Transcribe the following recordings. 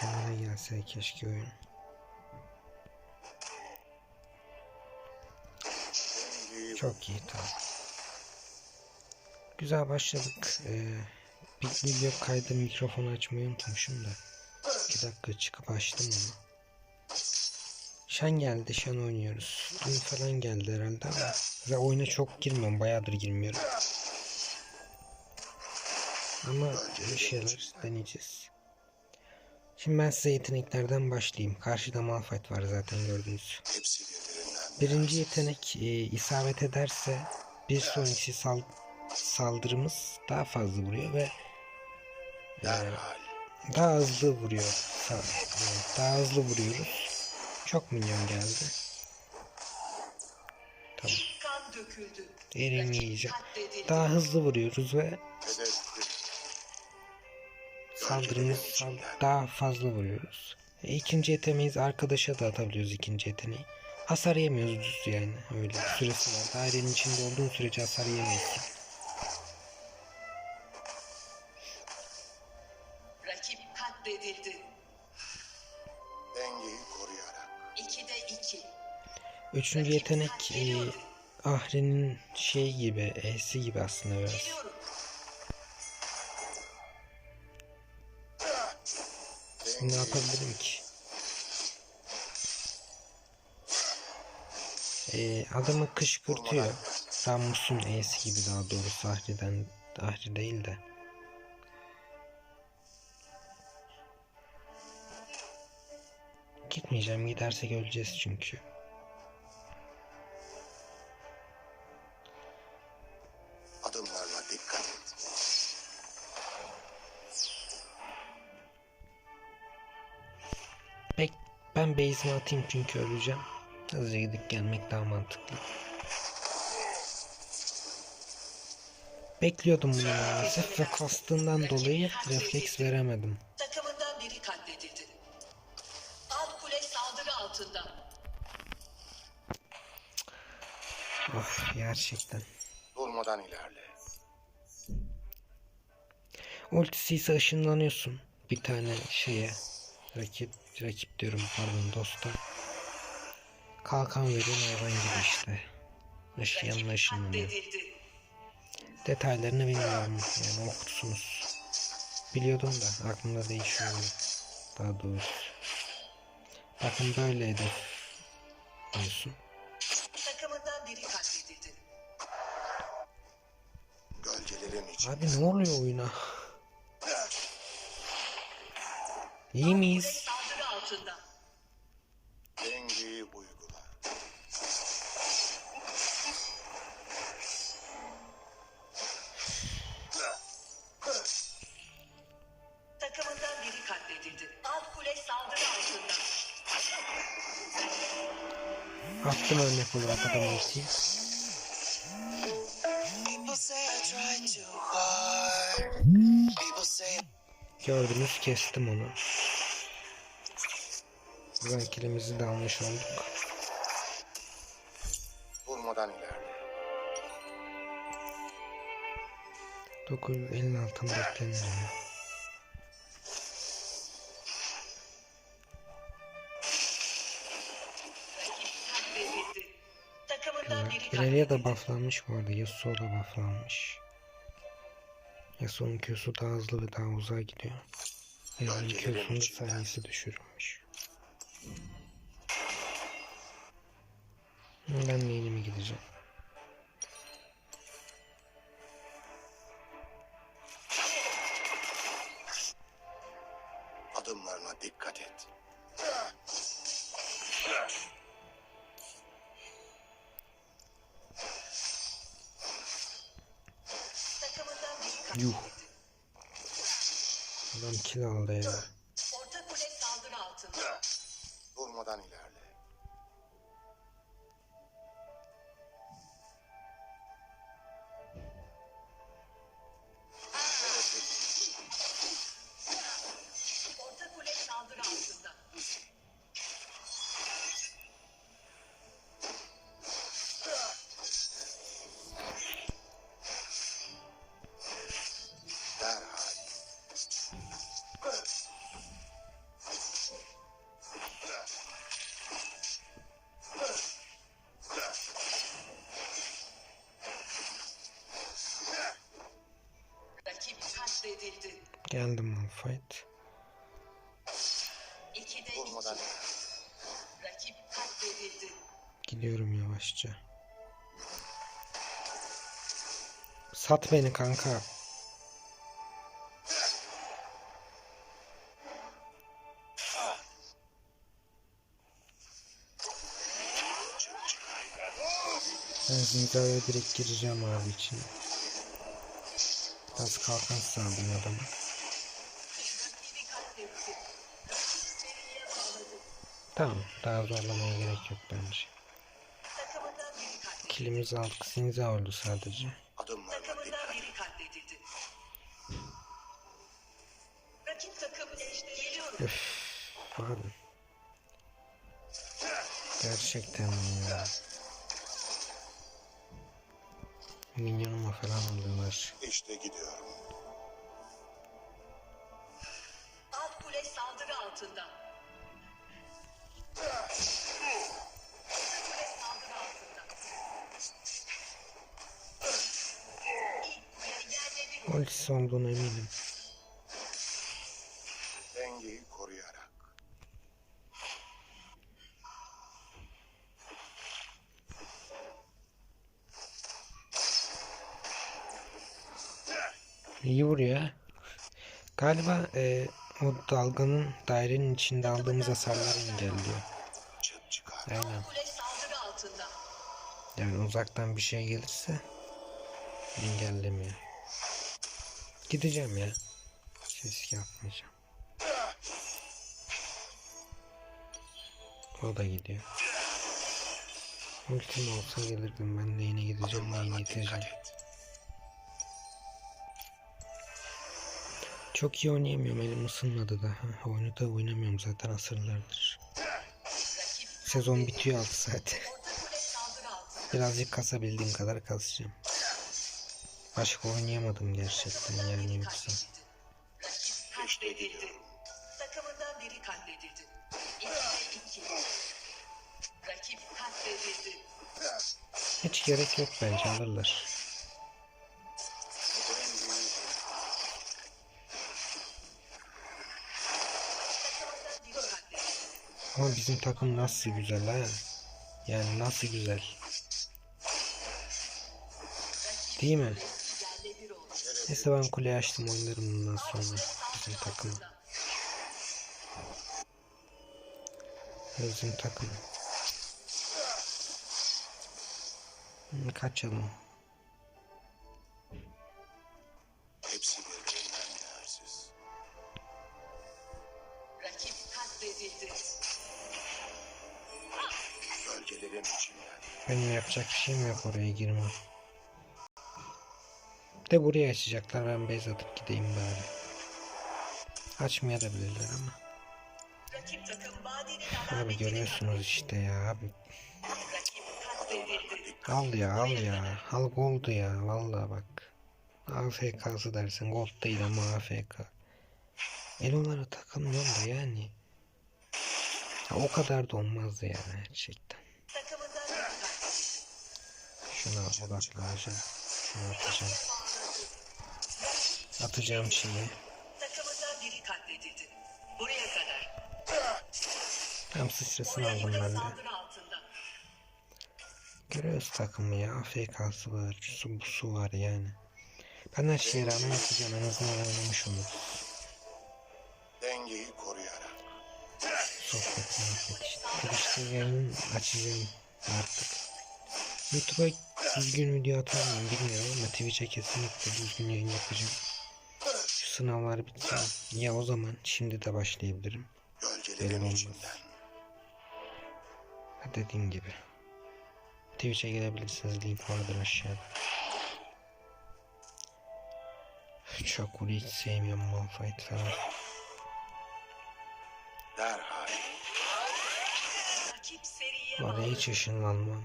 Kendine gelse keşke oyun. Çok iyi tamam. Güzel başladık. Ee, bir video kaydı mikrofonu açmayı unutmuşum da. 2 dakika çıkıp açtım onu. Şen geldi, Şen oynuyoruz. Dün falan geldi herhalde ama ve oyuna çok girmiyorum, bayağıdır girmiyorum. Ama bir şeyler deneyeceğiz. Şimdi ben size yeteneklerden başlayayım. Karşıda Malphite var zaten birbirinden Birinci yetenek e, isabet ederse bir sonraki sal saldırımız daha fazla vuruyor ve derhal. daha hızlı vuruyor. E, Daha hızlı vuruyoruz. Çok minyon geldi. Tamam. Kan döküldü. Erini yiyeceğim. Daha hızlı vuruyoruz ve Hedef saldırımız sal- daha fazla vuruyoruz. E, İkinci yeteneğimiz arkadaşa da atabiliyoruz ikinci yeteneği. Hasar yemiyoruz düz yani öyle süresi var. Dairenin içinde olduğun sürece hasar yemiyorsun. Rakip katledildi. dengeyi koruyarak. İkide iki. Üçüncü yetenek e, Ahri'nin şey gibi, E'si gibi aslında biraz. Geliyorum. Ne yapabilirim ki? E, adamı kışkırtıyor. Ramus'un E'si gibi daha doğrusu Ahri'den, Ahri değil de. Gitmeyeceğim. Gidersek öleceğiz çünkü. Ben base'imi atayım çünkü öleceğim. Hızlıca gidip gelmek daha mantıklı. Bekliyordum bunu maalesef ve kastığından dolayı refleks veremedim. Takımından biri katledildi. Alt kule saldırı altında. Of gerçekten. Durmadan ilerle. Ultisi ise ışınlanıyorsun bir tane şeye. Rakip, rakip diyorum pardon dosta. Kalkan veriyor hayvan gibi işte. Iş, yanına ışınlanıyor. Detaylarını bilmiyorum yani okursunuz. Biliyordum da aklımda değişiyor daha doğrusu. Bakın böyle hedef diyorsun. Takımından biri katledildi. Gölgelerin için. Abi ne oluyor oyuna? İyi miyiz? Saldırı altında. Dengeyi uygula. Takımından biri katledildi. Alt kule saldırı altında. Attım örnek olarak adam ultiyi. People say I try too hard. People say Gördünüz kestim onu. Buradan kilimizi de almış olduk. Durmadan ilerle. 956 beklenir ya. Katledildi. Takımından biri İleriye de bufflanmış bu arada. Yasuo da bufflanmış. Yasuo'nun Q'su daha hızlı ve daha uzağa gidiyor. Onun Q'sunun da saniyesi düşürülmüş. Ben lane'ime gideceğim. Geldim Malphite. Katledildi. Gidiyorum yavaşça. Sat beni kanka. Ben Zinza'ya direkt gireceğim abi için. Biraz kalkan sağlayayım adamı. Tamam daha zorlamaya gerek yok bence. Kilimizi aldık Zinza oldu sadece. Adımlarına Takımından dikkat et. biri katledildi. Rakip takım eşte geliyorum. Üf, abi. Gerçekten mi ya? Minyonuma falan alıyorlar. İşte gidiyorum. Alt kule saldırı altında. Ultisi olduğuna eminim. Dengeyi koruyarak. İyi vuruyor. Galiba e, o dalganın dairenin içinde aldığımız hasarları engelliyor. Aynen. Yani uzaktan bir şey gelirse engellemiyor. Gideceğim ya. Ses yapmayacağım. O da gidiyor. Ultim olsa gelirdim ben de yine gideceğim ve yine gideceğim. Çok iyi oynayamıyorum elim ısınmadı daha. Oyunu da oynamıyorum zaten asırlardır. Sezon bitiyor 6 saat. orta kule saldırı altında. Birazcık kasabildiğim kadar kasacağım. Başka oynayamadım gerçekten yani yoksa. Katledildi. gidiyorum. Takımından biri katledildi. İkide iki. Rakip katledildi. Hiç gerek yok bence alırlar. Ama bizim takım nasıl güzel ha. Yani nasıl güzel. Değil mi? Neyse ben kuleyi açtım oynarım bundan sonra bizim takım. Bizim takım. Kaçalım. Hepsi birbirinden değersiz. Rakip katledildi. Gölgelerin içinden. Benim yapacak bir şeyim yok oraya girmem. De buraya açacaklar ben base atıp gideyim bari. Açmaya da bilirler ama. Abi görüyorsunuz işte ya abi. Al ya al ya. Al gold ya vallahi bak. AFK'sı dersin gold değil ama AFK. Elolara takılmıyorum da yani. Ya o kadar da olmazdı yani gerçekten. Takımından biri katledildi. Şuna atacağım. Atacağım şeyi. Takımından biri katledildi. Buraya kadar. Tam sıçrasını aldım ben de. Görüyoruz takımı ya. AFK'sı var. Su, bu su var yani. Ben her şeye rağmen yapacağım. En azından oynamış olur. Dengeyi koruyarak. Sohbet muhabbet işte. Twitch'te açacağım artık. YouTube'a düzgün video atar mıyım bilmiyorum ama Twitch'e kesinlikle düzgün yayın yapacağım. Sınavlar bitsin. Ya o zaman şimdi de başlayabilirim. Gölgelerin içinden. Ha, Dediğim gibi. Twitch'e gelebilirsiniz. Link vardır aşağıda. Çok bunu hiç sevmiyorum Malphite falan. Derhal. Bağladı. hiç ışınlanmam.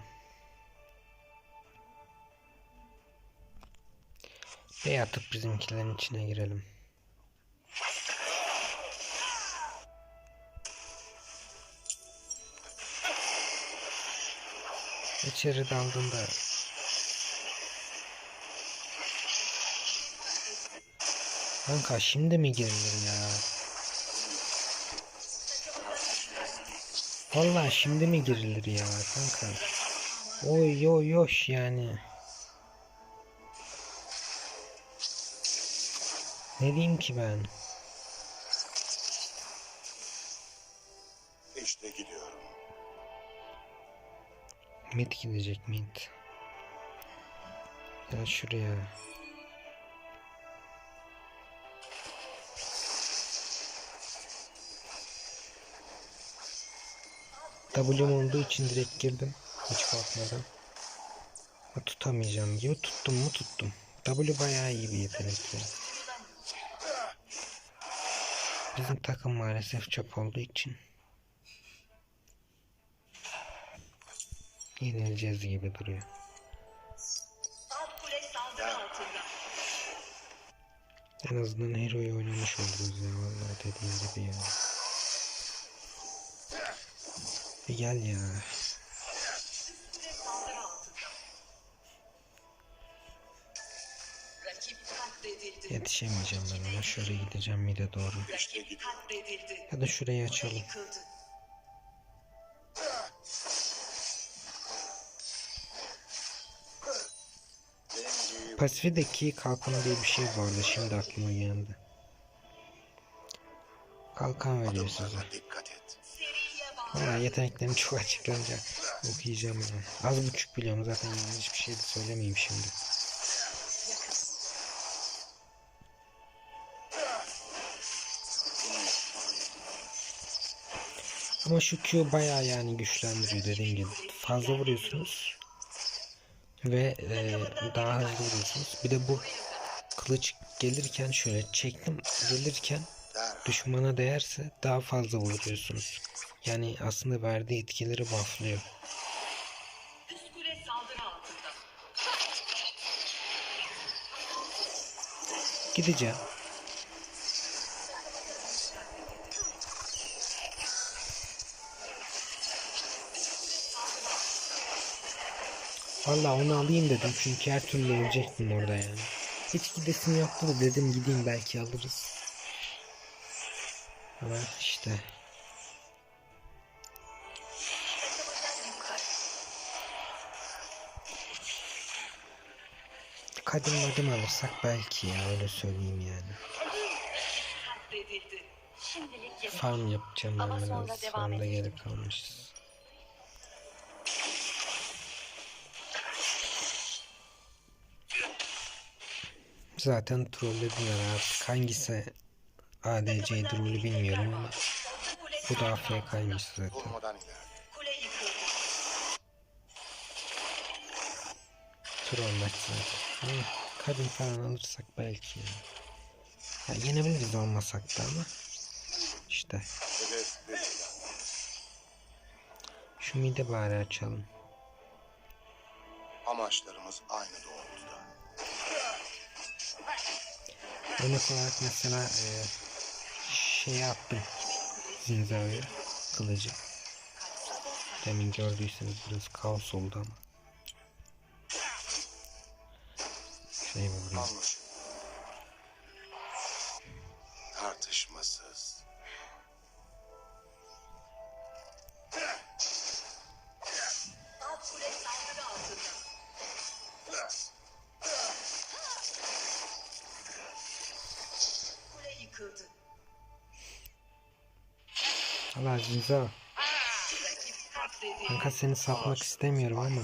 Bey atıp bizimkilerin içine girelim. İçeri daldığında Kanka şimdi mi girilir ya? Vallahi şimdi mi girilir ya kanka? Oy oy yoş yani. Ne diyeyim ki ben? Mid gidecek mid. Gel şuraya. W'm olduğu için direkt girdim. Hiç korkmadan. Ama tutamayacağım gibi tuttum mu tuttum. W bayağı iyi bir yetenek ya. Bizim takım maalesef çöp olduğu için yenileceğiz gibi duruyor. En azından Hero'yu oynamış oluruz ya vallahi dediğim gibi ya. Bir gel ya. Yetişemeyeceğim ben ona. Şöyle gideceğim mide doğru. Ya da şurayı açalım. Pasifi'deki kalkan diye bir şey vardı. Şimdi aklıma geldi. Kalkan veriyor size. Valla yeteneklerini çok açıklanınca okuyacağım yani. Az buçuk biliyorum zaten yanlış bir şey de söylemeyeyim şimdi. Ama şu Q bayağı yani güçlendiriyor dediğim gibi. Fazla vuruyorsunuz. Ve e, daha hızlı vuruyorsunuz. Bir de bu kılıç gelirken şöyle çektim gelirken düşmana değerse daha fazla vuruyorsunuz. Yani aslında verdiği etkileri bufflıyor. Gideceğim. Valla onu alayım dedim çünkü her türlü ölecektim orada yani. Hiç gidesim yoktu da dedim gideyim belki alırız. Ama işte. Kadim madim alırsak belki ya öyle söyleyeyim yani. Farm yapacağım ben sonra biraz. Farmda edeceğim. geri kalmışız. Zaten trollediler artık. Hangisi ADC rolü bilmiyorum ama bu da. AFK'ymış zaten. Troll maç zaten. Hı, Kadim falan alırsak belki ya. ya yenebiliriz olmasak da ama işte şu mide bari açalım. Amaçlarımız aynı doğrultuda. Örnek olarak mesela e, şey attım. Zinza'ya kılıcı. Demin gördüyseniz biraz kaos oldu ama. Şey mi vurayım? Allah katledildi. Kanka seni satmak istemiyorum ama.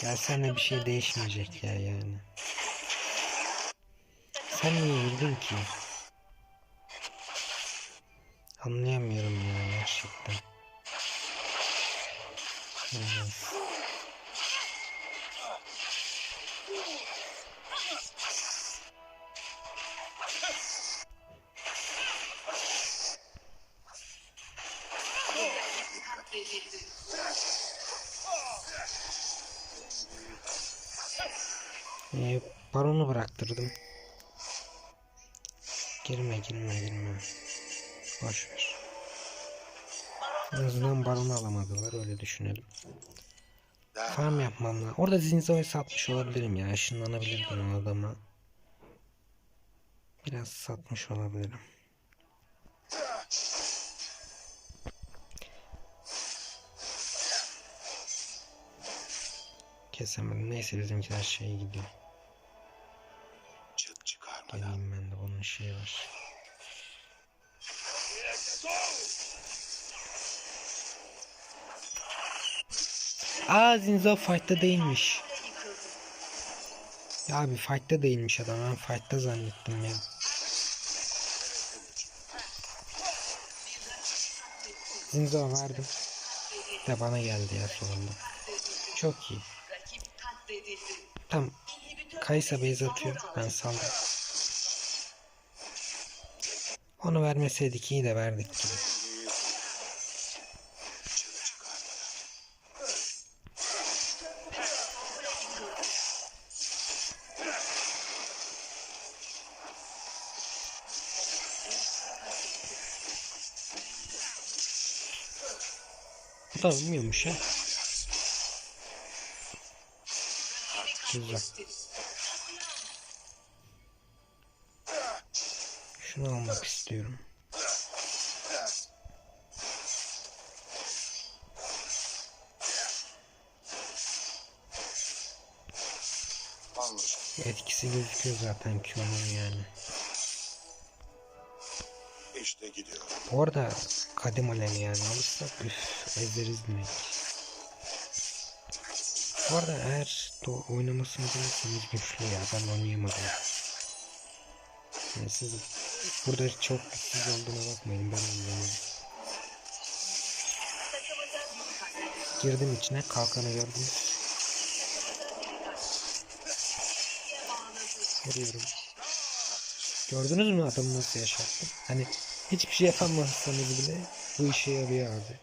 Gelsen de bir şey değişmeyecek ya yani. Sen niye girdin ki? Anlayamıyorum ya gerçekten. Yani. Ee, baronu bıraktırdım. Girme girme girme. Boş ver. En azından baronu alamadılar öyle düşünelim. Farm yapmam lazım. Orada Zinzo'yu satmış olabilirim ya. Işınlanabilirdim o adama. Biraz satmış olabilirim. Kesemedim. Neyse bizimkiler şey gidiyor. çıt çıkarmadan. Geleyim ben de bunun şeyi var. Aa Zinzo fight'ta değilmiş. Ya abi fight'ta değilmiş adam. Ben fight'ta zannettim ya. Zinzo verdim. De bana geldi ya sonunda. Çok iyi. Tam Kaysa base atıyor. Ben saldım. Onu vermeseydik iyi de verdik gibi. Dengeyi çıt çıkarmadan. Güzel. Şunu almak istiyorum. Etkisi gözüküyor zaten Q'nun yani. İşte gidiyorum. Bu arada kadim alemi yani alırsak üf ezeriz demek. Bu arada eğer do- oynamasını bilirseniz güçlü ya ben oynayamadım. Yani siz burada çok güçsüz olduğuna bakmayın ben oynayamadım. Girdim içine kalkanı gördüm. Vuruyorum. Gördünüz mü adamı nasıl yaşattı? Hani hiçbir şey yapamazsanız bile bu işe yarıyor abi.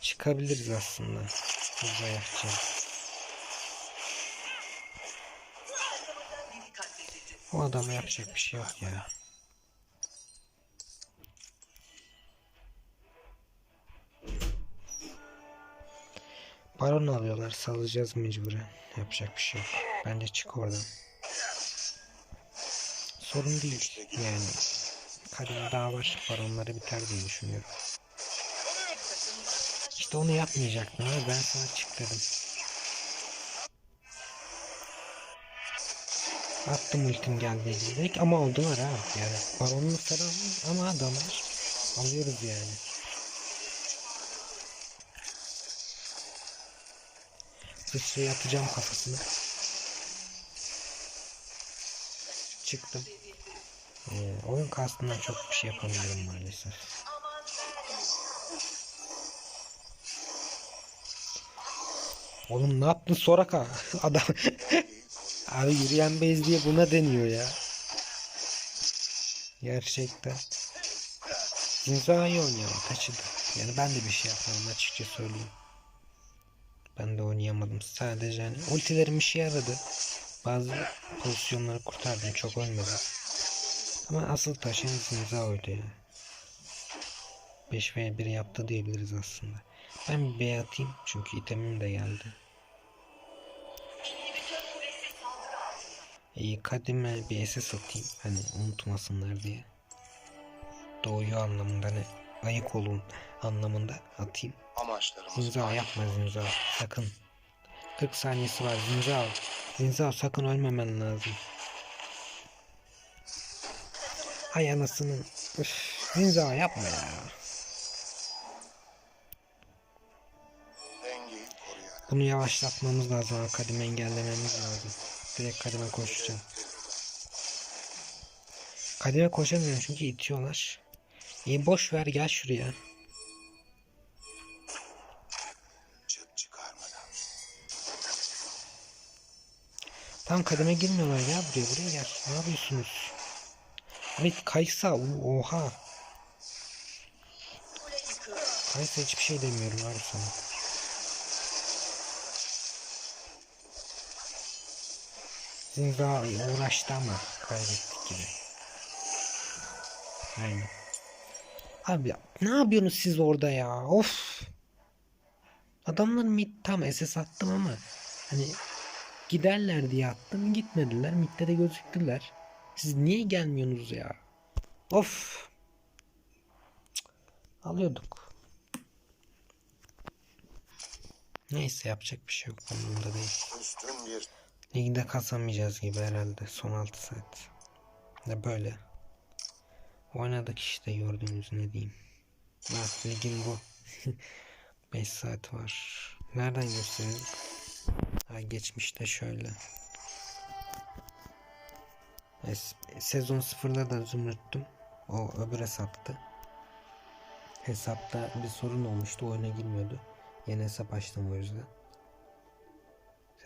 Çıkabiliriz aslında. Hızla yapacağım. Takımından biri O adama yapacak bir şey yok ya. Baron alıyorlar. Salacağız mecburen. Yapacak bir şey yok. Bence çık oradan. Sorun değil. Yani kadın daha var. Baronları biter diye düşünüyorum. İşte onu yapmayacaktın abi. Ben sana çık dedim. Attım ultim geldi dedik ama oldular ha. Yani baronlu falan ama adamlar alıyoruz yani. Sıçrayı atacağım kafasına. Çıktım. Ee, oyun kastından çok bir şey yapamıyorum maalesef. Oğlum ne yaptın Soraka? Adam Abi yürüyen bez diye buna deniyor ya. Gerçekten. Zinza'yı oynayalım taşıdı. Yani ben de bir şey yapmadım açıkça söyleyeyim. Ben de oynayamadım. Sadece hani ultilerim işe yaradı. Bazı pozisyonları kurtardım. Çok ölmedim. Ama asıl taşın Zinza oydu ya. 5 v 1 yaptı diyebiliriz aslında. Ben bir B atayım çünkü itemim de geldi. Altında. İyi kadime bir SS atayım. Hani unutmasınlar diye. Doğuyor anlamında hani ayık olun anlamında atayım. Amaçlarımız Zinza yapma Zinza sakın. 40 saniyesi var Zinza. Zinza sakın ölmemen lazım. Ay anasının. Üf, Zinza yapma ya. Bunu yavaşlatmamız lazım. Akademi engellememiz lazım. Direkt kademe koşacağım. Kademe koşamıyorum çünkü itiyorlar. İyi boş ver gel şuraya. Tam kademe girmiyorlar ya buraya buraya gel. Ne yapıyorsunuz? Ay Kaysa oha. Kaysa hiçbir şey demiyorum abi sana. Zinza uğraştı ama kaybettik gibi. Aynen. Abi ne yapıyorsunuz siz orada ya? Of. Adamlar mid tam SS attım ama hani giderler diye attım gitmediler. Mid'de de gözüktüler. Siz niye gelmiyorsunuz ya? Of. Cık. Alıyorduk. Neyse yapacak bir şey yok. Umurumda değil. Ligde kazamayacağız gibi herhalde son 6 saat. De böyle. Oynadık işte gördüğünüz ne diyeyim. Bak ligin bu. 5 saat var. Nereden gösterelim? Ha geçmişte şöyle. Es- sezon 0'da da zümrüttüm. O öbür hesaptı. Hesapta bir sorun olmuştu. Oyuna girmiyordu. Yeni hesap açtım o yüzden.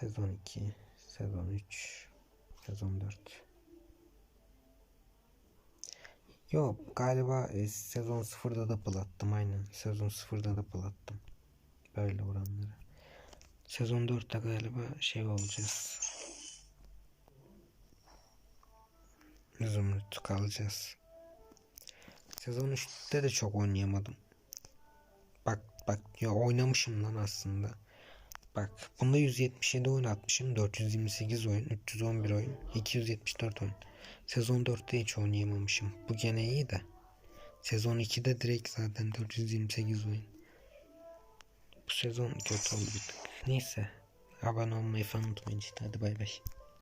Sezon 2, sezon 3, sezon 4. Yok galiba e, sezon 0'da da plattım aynen. Sezon 0'da da plattım. Böyle oranları. Sezon 4'te galiba şey olacağız. Zümrüt kalacağız. Sezon 3'te de çok oynayamadım. Bak bak ya oynamışım lan aslında. Bak bunda 177 oyun atmışım. 428 oyun, 311 oyun, 274 oyun. Sezon 4'te hiç oynayamamışım. Bu gene iyi de. Sezon 2'de direkt zaten 428 oyun. Bu sezon kötü oldu. Neyse. Abone olmayı falan unutmayın işte. Hadi bay bay.